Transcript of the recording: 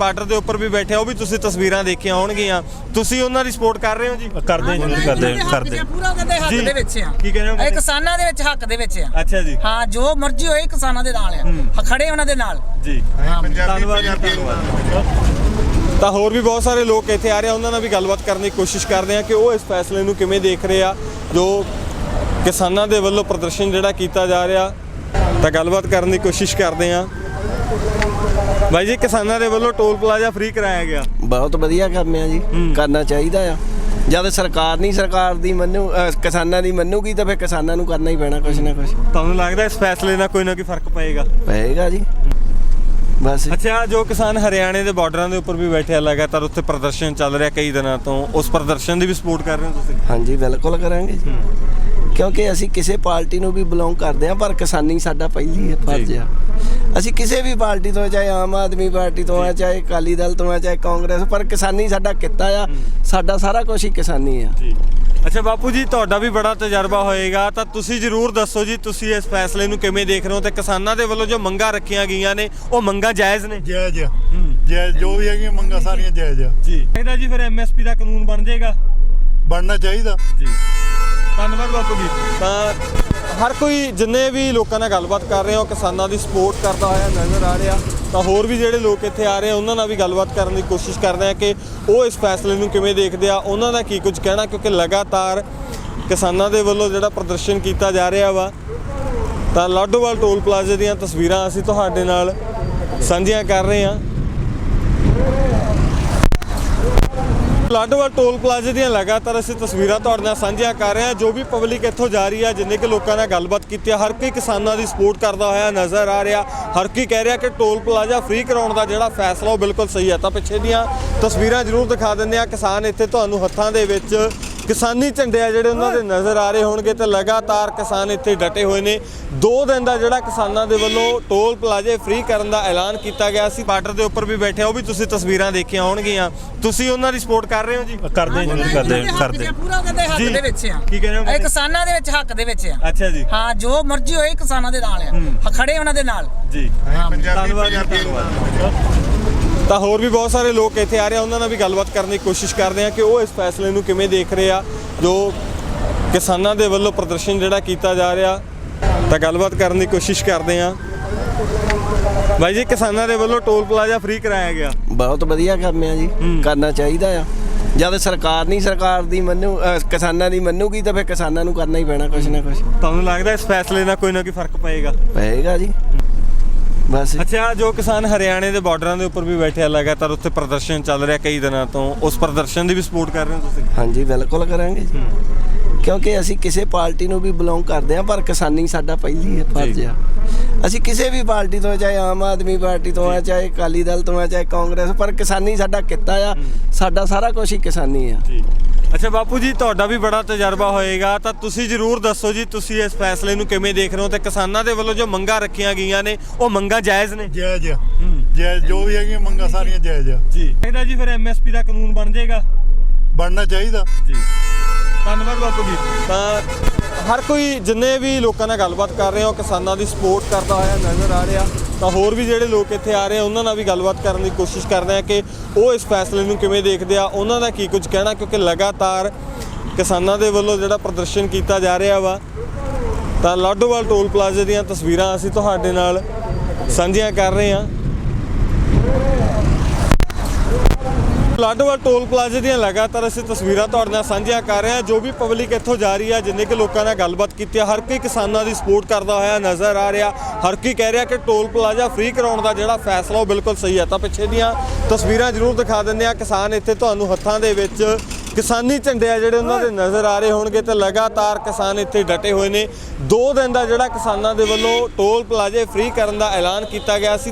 Border ਦੇ ਉੱਪਰ ਵੀ ਬੈਠੇ ਆ ਉਹ ਵੀ ਤੁਸੀਂ ਤਸਵੀਰਾਂ ਦੇਖੀਆਂ ਹੋਣਗੀਆਂ। ਤੁਸੀਂ ਉਹਨਾਂ ਦੀ ਸਪੋਰਟ ਕਰ ਰਹੇ ਹੋ ਜੀ? ਕਰਦੇ ਹਾਂ ਜੀ ਕਰਦੇ ਹਾਂ, ਕਰਦੇ। ਹਾਂ। ਪੂਰਾ ਉਹਦੇ ਹੱਕ। ਦੇ ਵਿੱਚ ਆ। ਕੀ ਕਹਿ ਰਹੇ ਹੋ ਇਹ? ਕਿਸਾਨਾਂ ਦੇ ਵਿੱਚ ਹੱਕ ਦੇ ਵਿੱਚ ਆ। ਅੱਛਾ ਜੀ। ਹਾਂ ਜੋ ਮਰਜ਼ੀ ਹੋਏ ਕਿਸਾਨਾਂ ਦੇ ਨਾਲ ਆ। ਖੜੇ ਉਹਨਾਂ ਦੇ ਨਾਲ। ਜੀ। ਧੰਨਵਾਦ ਜੀ, ਧੰਨਵਾਦ। ਤਾਂ ਹੋਰ ਵੀ ਬਹੁਤ ਸਾਰੇ ਲੋਕ ਇੱਥੇ ਆ ਰਹੇ ਆ ਉਹਨਾਂ ਨਾਲ ਵੀ ਗੱਲਬਾਤ ਕਰਨ ਦੀ ਕੋਸ਼ਿਸ਼ ਕਰਦੇ ਆ ਕਿ ਉਹ ਇਸ ਫੈਸਲੇ ਨੂੰ ਕਿਵੇਂ ਦੇਖ ਰਹੇ ਆ ਜੋ ਕਿਸਾਨਾਂ ਦੇ ਵੱਲੋਂ ਪ੍ਰਦਰਸ਼ਨ ਜਿਹੜਾ ਕੀਤਾ ਜਾ ਰਿਹਾ ਤਾਂ ਗੱਲਬਾਤ ਕਰਨ ਦੀ ਕੋਸ਼ਿਸ਼ ਕਰਦੇ ਆ। ਬਾਈ ਜੀ ਕਿਸਾਨਾਂ ਦੇ ਵੱਲੋਂ ਟੋਲ ਪਲਾਜ਼ਾ ਫ੍ਰੀ ਕਰਾਇਆ ਗਿਆ। ਬਹੁਤ ਵਧੀਆ ਕੰਮ ਆ ਜੀ ਕਰਨਾ ਚਾਹੀਦਾ ਆ। ਜਦ ਸਰਕਾਰ ਨਹੀਂ ਸਰਕਾਰ ਦੀ ਮੰਨੂ ਕਿਸਾਨਾਂ ਦੀ ਮੰਨੂਗੀ ਤਾਂ ਫਿਰ ਕਿਸਾਨਾਂ ਨੂੰ ਕਰਨਾ ਹੀ ਪੈਣਾ ਕੁਛ ਨਾ ਕੁਛ। ਤੁਹਾਨੂੰ ਲੱਗਦਾ ਇਸ ਫੈਸਲੇ ਨਾਲ ਕੋਈ ਨਾ ਕੋਈ ਫ਼ਰਕ ਪਏਗਾ? ਪਏਗਾ ਜੀ। ਬਸ। ਅੱਛਾ ਜੋ ਕਿਸਾਨ ਹਰਿਆਣੇ ਦੇ ਬਾਰਡਰਾਂ ਦੇ ਉੱਪਰ ਵੀ ਬੈਠੇ ਆ ਲਗਾਤਾਰ ਉੱਥੇ ਪ੍ਰਦਰਸ਼ਨ ਚੱਲ ਰਿਹਾ ਕਈ ਦਿਨਾਂ ਤੋਂ ਉਸ ਪ੍ਰਦਰਸ਼ਨ ਦੀ ਵੀ ਸਪੋਰਟ ਕਰ ਰਹੇ ਹੋ ਤੁਸੀਂ? ਹਾਂਜੀ ਬਿਲਕੁਲ ਕਰਾਂਗੇ ਜੀ। ਕਿਉਂਕਿ ਅਸੀਂ ਕਿਸੇ ਪਾਰਟੀ ਨੂੰ ਵੀ ਬਿਲੋਂਗ ਕਰਦੇ ਹਾਂ ਪਰ ਕਿਸਾਨੀ ਸਾਡਾ ਪਹਿਲੀ ਹੈ ਫਰਜ਼ ਆ। ਅਸੀਂ ਕਿਸੇ ਵੀ ਪਾਰਟੀ ਤੋਂ ਚਾਹੇ ਆਮ ਆਦਮੀ ਪਾਰਟੀ ਤੋਂ ਆ ਚਾਹੇ ਅਕਾਲੀ ਦਲ ਤੋਂ ਆ ਚਾਹੇ ਕਾਂਗਰਸ ਪਰ ਕਿਸਾਨੀ ਸਾਡਾ ਕਿੱਤਾ ਆ ਸਾਡਾ ਸਾਰਾ ਕੁਝ ਹੀ ਕਿਸਾਨੀ ਆ। ਜੀ। ਅੱਛਾ ਬਾਪੂ ਜੀ ਤੁਹਾਡਾ ਵੀ ਬੜਾ ਤਜਰਬਾ ਹੋਏਗਾ ਤਾਂ ਤੁਸੀਂ ਜਰੂਰ ਦੱਸੋ ਜੀ ਤੁਸੀਂ ਇਸ ਫੈਸਲੇ ਨੂੰ ਕਿਵੇਂ ਦੇਖ ਰਹੇ ਹੋ ਤੇ ਕਿਸਾਨਾਂ ਦੇ ਵੱਲੋਂ ਜੋ ਮੰਗਾਂ ਰੱਖੀਆਂ ਗਈਆਂ ਨੇ ਉਹ ਮੰਗਾਂ ਜਾਇਜ਼ ਨੇ? ਜਾਇਜ਼ ਆ। ਜਾਇਜ਼ ਜੋ ਵੀ ਹੈਗੀਆਂ ਮੰਗਾਂ ਸਾਰੀਆਂ ਜਾਇਜ਼ ਆ। ਜੀ। ਇਹਦਾ ਜੀ ਫਿਰ ਐਮਐਸਪੀ ਦਾ ਕਾਨੂੰਨ ਬਣ ਜਾਏਗਾ? ਬਣਨਾ ਚਾਹੀਦਾ। ਜੀ। ਧੰਨਵਾਦ ਬਾਪੂ ਜੀ। ਤਾਂ ਹਰ ਕੋਈ ਜਿੰਨੇ ਵੀ ਲੋਕਾਂ ਨਾਲ ਗੱਲਬਾਤ ਕਰ ਰਹੇ ਹੋ ਕਿਸਾਨਾਂ ਦੀ ਸਪੋਰਟ ਕਰਦਾ ਹੋਇਆ ਨਜ਼ਰ ਆ ਰਿਹਾ। ਤਾਂ ਹੋਰ ਵੀ ਜਿਹੜੇ ਲੋਕ ਇੱਥੇ ਆ ਰਹੇ ਆ ਉਹਨਾਂ ਨਾਲ ਵੀ ਗੱਲਬਾਤ ਕਰਨ ਦੀ ਕੋਸ਼ਿਸ਼ ਕਰਦੇ ਆ ਕਿ ਉਹ ਇਸ ਫੈਸਲੇ ਨੂੰ ਕਿਵੇਂ ਦੇਖਦੇ ਆ, ਉਹਨਾਂ ਦਾ ਕੀ ਕੁਝ ਕਹਿਣਾ, ਕਿਉਂਕਿ ਲਗਾਤਾਰ ਕਿਸਾਨਾਂ ਦੇ ਵੱਲੋਂ ਜਿਹੜਾ ਪ੍ਰਦਰਸ਼ਨ ਕੀਤਾ ਜਾ ਰਿਹਾ ਵਾ, ਤਾਂ ਲਾਡੋਵਾਲ ਟੋਲ ਪਲਾਜ਼ੇ ਦੀਆਂ ਤਸਵੀਰਾਂ ਅਸੀਂ ਤੁਹਾਡੇ ਨਾਲ ਸਾਂਝੀਆਂ ਕਰ ਰਹੇ ਹਾਂ। ਲਾਡੋਵਾਲ ਟੋਲ ਪਲਾਜ਼ੇ ਦੀਆਂ ਲਗਾਤਾਰ ਅਸੀਂ ਤਸਵੀਰਾਂ ਤੁਹਾਡੇ ਨਾਲ ਸਾਂਝੀਆਂ ਕਰ ਰਹੇ ਹਾਂ, ਜੋ ਵੀ ਪਬਲਿਕ ਇੱਥੋਂ ਜਾ ਰਹੀ ਹੈ, ਜਿੰਨੇ ਕਿ ਲੋਕਾਂ ਨਾਲ ਗੱਲਬਾਤ ਕੀਤੀ ਹੈ, ਹਰ ਕੋਈ ਕਿਸਾਨਾਂ ਦੀ ਸਪੋਰਟ ਕਰਦਾ ਹੋਇਆ ਨਜ਼ਰ ਆ ਰਿਹਾ, ਹਰ ਕੋਈ ਕਹਿ ਰਿਹਾ ਕਿ ਟੋਲ ਪਲਾਜ਼ਾ ਫ੍ਰੀ ਕਰਾਉਣ ਦਾ ਜਿਹੜਾ ਫੈਸਲਾ ਉਹ ਬਿਲਕੁਲ ਸਹੀ ਹੈ। ਤਾਂ ਪਿੱਛੇ ਦੀਆਂ ਤਸਵੀਰਾਂ ਜ਼ਰੂਰ ਦਿਖਾ ਦਿੰਦੇ ਆ ਕਿਸਾਨ ਇੱਥੇ ਤੁਹਾਨੂੰ ਹੱਥਾਂ ਦੇ ਵਿੱਚ ਕਿਸਾਨੀ ਝੰਡੇ ਆ ਜਿਹੜੇ ਉਹਨਾਂ ਦੇ ਨਜ਼ਰ ਆ ਰਹੇ ਹੋਣਗੇ ਤੇ ਲਗਾਤਾਰ ਕਿਸਾਨ ਇੱਥੇ ਡਟੇ ਹੋਏ ਨੇ। ਦੋ ਦਿਨ ਦਾ ਜਿਹੜਾ ਕਿਸਾਨਾਂ ਦੇ ਵੱਲੋਂ ਟੋਲ ਪਲਾਜ਼ੇ ਫ੍ਰੀ ਕਰਨ ਦਾ ਐਲਾਨ ਕੀਤਾ ਗਿਆ ਸੀ। ਬਾਰਡਰ ਦੇ ਉੱਪਰ ਵੀ ਬੈਠੇ ਆ ਉਹ ਵੀ ਤੁਸੀਂ ਤਸਵੀਰਾਂ ਦੇਖੀਆਂ ਹੋਣਗੀਆਂ। ਤੁਸੀਂ ਉਹਨਾਂ ਦੀ ਸਪੋਰਟ ਕਰ ਰਹੇ ਹੋ ਜੀ? ਕਰਦੇ ਹਾਂ ਜੀ ਕਰਦੇ ਕਰਦੇ। ਪੂਰਾ ਉਹਦੇ ਹੱਕ। ਦੇ ਵਿੱਚ ਆ। ਕੀ ਕਹਿ ਰਹੇ ਹੋ ਇਹ? ਕਿਸਾਨਾਂ ਦੇ ਵਿੱਚ ਹੱਕ ਦੇ ਵਿੱਚ ਆ। ਅੱਛਾ ਜੀ। ਹਾਂ ਜੋ ਮਰਜ਼ੀ ਹੋਏ ਕਿਸਾਨਾਂ ਦੇ ਨਾਲ ਆ। ਖੜੇ ਉਹਨਾਂ ਦੇ ਨਾਲ। ਜੀ। ਧੰਨਵਾਦ ਜੀ, ਧੰਨਵਾਦ। ਤਾਂ ਹੋਰ ਵੀ ਬਹੁਤ ਸਾਰੇ ਲੋਕ ਇੱਥੇ ਆ ਰਹੇ ਆ ਉਹਨਾਂ ਨਾਲ ਵੀ ਗੱਲਬਾਤ ਕਰਨ ਦੀ ਕੋਸ਼ਿਸ਼ ਕਰਦੇ ਆ ਕਿ ਉਹ ਇਸ ਫੈਸਲੇ ਨੂੰ ਕਿਵੇਂ ਦੇਖ ਰਹੇ ਆ ਜੋ ਕਿਸਾਨਾਂ ਦੇ ਵੱਲੋਂ ਪ੍ਰਦਰਸ਼ਨ ਜਿਹੜਾ ਕੀਤਾ ਜਾ ਰਿਹਾ ਤਾਂ ਗੱਲਬਾਤ ਕਰਨ ਦੀ ਕੋਸ਼ਿਸ਼ ਕਰਦੇ ਆ। ਬਾਈ ਜੀ ਕਿਸਾਨਾਂ ਦੇ ਵੱਲੋਂ ਟੋਲ ਪਲਾਜ਼ਾ ਫ੍ਰੀ ਕਰਾਇਆ ਗਿਆ। ਬਹੁਤ ਵਧੀਆ ਕੰਮ ਆ ਜੀ ਕਰਨਾ ਚਾਹੀਦਾ ਆ। ਜਦ ਸਰਕਾਰ ਨਹੀਂ ਸਰਕਾਰ ਦੀ ਮੰਨੂ ਕਿਸਾਨਾਂ ਦੀ ਮੰਨੂਗੀ ਤਾਂ ਫਿਰ ਕਿਸਾਨਾਂ ਨੂੰ ਕਰਨਾ ਹੀ ਪੈਣਾ ਕੁਛ ਨਾ ਕੁਛ। ਤੁਹਾਨੂੰ ਲੱਗਦਾ ਇਸ ਫੈਸਲੇ ਨਾਲ ਕੋਈ ਨਾ ਕੋਈ ਫ਼ਰਕ ਪਏਗਾ? ਪਏਗਾ ਜੀ। ਬਸ। ਅੱਛਾ ਜੋ ਕਿਸਾਨ ਹਰਿਆਣੇ ਦੇ ਬਾਰਡਰਾਂ ਦੇ ਉੱਪਰ ਵੀ ਬੈਠੇ ਆ ਲਗਾਤਾਰ ਉੱਥੇ ਪ੍ਰਦਰਸ਼ਨ ਚੱਲ ਰਿਹਾ ਕਈ ਦਿਨਾਂ ਤੋਂ ਉਸ ਪ੍ਰਦਰਸ਼ਨ ਦੀ ਵੀ ਸਪੋਰਟ ਕਰ ਰਹੇ ਹੋ ਤੁਸੀਂ? ਹਾਂਜੀ ਬਿਲਕੁਲ ਕਰਾਂਗੇ ਕਿਉਂਕਿ ਅਸੀਂ ਕਿਸੇ ਪਾਰਟੀ ਨੂੰ ਵੀ ਬਿਲੋਂਗ ਕਰਦੇ ਹਾਂ ਪਰ ਕਿਸਾਨੀ ਸਾਡਾ ਪਹਿਲੀ ਹੈ ਫਰਜ਼ ਆ। ਅਸੀਂ ਕਿਸੇ ਵੀ ਪਾਰਟੀ ਤੋਂ ਚਾਹੇ ਆਮ ਆਦਮੀ ਪਾਰਟੀ ਤੋਂ ਆ ਚਾਹੇ ਅਕਾਲੀ ਦਲ ਤੋਂ ਆ ਚਾਹੇ ਕਾਂਗਰਸ ਪਰ ਕਿਸਾਨੀ ਸਾਡਾ ਕਿੱਤਾ ਆ। ਸਾਡਾ ਸਾਰਾ ਕੁਝ ਹੀ ਕਿਸਾਨੀ ਆ। ਜੀ। ਅੱਛਾ ਬਾਪੂ ਜੀ ਤੁਹਾਡਾ ਵੀ ਬੜਾ ਤਜਰਬਾ ਹੋਏਗਾ ਤਾਂ ਤੁਸੀਂ ਜਰੂਰ ਦੱਸੋ ਜੀ ਤੁਸੀਂ ਇਸ ਫੈਸਲੇ ਨੂੰ ਕਿਵੇਂ ਦੇਖ ਰਹੇ ਹੋ ਤੇ ਕਿਸਾਨਾਂ ਦੇ ਵੱਲੋਂ ਜੋ ਮੰਗਾਂ ਰੱਖੀਆਂ ਗਈਆਂ ਨੇ ਉਹ ਮੰਗਾਂ ਜਾਇਜ਼ ਨੇ? ਜਾਇਜ਼ ਆ। ਜਾਇਜ਼ ਜੋ ਵੀ ਹੈਗੀਆਂ ਮੰਗਾਂ ਸਾਰੀਆਂ ਜਾਇਜ਼ ਆ। ਜੀ। ਇਹਦਾ ਜੀ ਫਿਰ ਐਮਐਸਪੀ ਦਾ ਕਾਨੂੰਨ ਬਣ ਜਾਏਗਾ? ਬਣਨਾ ਚਾਹੀਦਾ। ਜੀ। ਧੰਨਵਾਦ ਬਾਪੂ ਜੀ। ਤਾਂ ਹਰ ਕੋਈ ਜਿੰਨੇ ਵੀ ਲੋਕਾਂ ਨਾਲ ਗੱਲਬਾਤ ਕਰ ਰਹੇ ਹੋ ਕਿਸਾਨਾਂ ਦੀ ਸਪੋਰਟ ਕਰਦਾ ਹੋਇਆ ਨਜ਼ਰ ਆ ਰਿਹਾ। ਤਾਂ ਹੋਰ ਵੀ ਜਿਹੜੇ ਲੋਕ ਇੱਥੇ ਆ ਰਹੇ ਆ, ਉਹਨਾਂ ਨਾਲ ਵੀ ਗੱਲਬਾਤ ਕਰਨ ਦੀ ਕੋਸ਼ਿਸ਼ ਕਰਦੇ ਆ ਕਿ ਉਹ ਇਸ ਫੈਸਲੇ ਨੂੰ ਕਿਵੇਂ ਦੇਖਦੇ ਆ, ਉਹਨਾਂ ਦਾ ਕੀ ਕੁਝ ਕਹਿਣਾ? ਕਿਉਂਕਿ ਲਗਾਤਾਰ ਕਿਸਾਨਾਂ ਦੇ ਵੱਲੋਂ ਜਿਹੜਾ ਪ੍ਰਦਰਸ਼ਨ ਕੀਤਾ ਜਾ ਰਿਹਾ ਵਾ, ਤਾਂ ਲਾਡੋਵਾਲ ਟੋਲ ਪਲਾਜ਼ੇ ਦੀਆਂ ਤਸਵੀਰਾਂ ਅਸੀਂ ਤੁਹਾਡੇ ਨਾਲ ਸਾਂਝੀਆਂ ਕਰ ਰਹੇ ਹਾਂ। ਲਾਡੋਵਾਲ ਟੋਲ ਪਲਾਜ਼ੇ ਦੀਆਂ ਲਗਾਤਾਰ ਅਸੀਂ ਤਸਵੀਰਾਂ ਤੁਹਾਡੇ ਨਾਲ ਸਾਂਝੀਆਂ ਕਰ ਰਹੇ ਹਾਂ। ਜੋ ਵੀ ਪਬਲਿਕ ਇੱਥੋਂ ਜਾ ਰਹੀ ਹੈ, ਜਿੰਨੇ ਕਿ ਲੋਕਾਂ ਨਾਲ ਗੱਲਬਾਤ ਕੀਤੀ ਹੈ, ਹਰ ਕੋਈ ਕਿਸਾਨਾਂ ਦੀ ਸਪੋਰਟ ਕਰਦਾ ਹੋਇਆ ਨਜ਼ਰ ਆ ਰਿਹਾ। ਹਰ ਕੋਈ ਕਹਿ ਰਿਹਾ ਕਿ ਟੋਲ ਪਲਾਜ਼ਾ ਫ੍ਰੀ ਕਰਾਉਣ ਦਾ ਜਿਹੜਾ ਫੈਸਲਾ ਉਹ ਬਿਲਕੁਲ ਸਹੀ ਹੈ। ਤਾਂ ਪਿੱਛੇ ਦੀਆਂ ਤਸਵੀਰਾਂ ਜ਼ਰੂਰ ਦਿਖਾ ਦਿੰਦੇ ਆ ਕਿਸਾਨ ਇੱਥੇ ਤੁਹਾਨੂੰ ਹੱਥਾਂ ਦੇ ਵਿੱਚ ਕਿਸਾਨੀ ਝੰਡੇ ਆ ਜਿਹੜੇ ਉਹਨਾਂ ਦੇ ਨਜ਼ਰ ਆ ਰਹੇ ਹੋਣਗੇ ਤੇ ਲਗਾਤਾਰ ਕਿਸਾਨ ਇੱਥੇ ਡਟੇ ਹੋਏ ਨੇ। ਦੋ ਦਿਨ ਦਾ ਜਿਹੜਾ ਕਿਸਾਨਾਂ ਦੇ ਵੱਲੋਂ ਟੋਲ ਪਲਾਜ਼ੇ ਫ੍ਰੀ ਕਰਨ ਦਾ ਐਲਾਨ ਕੀਤਾ ਗਿਆ ਸੀ।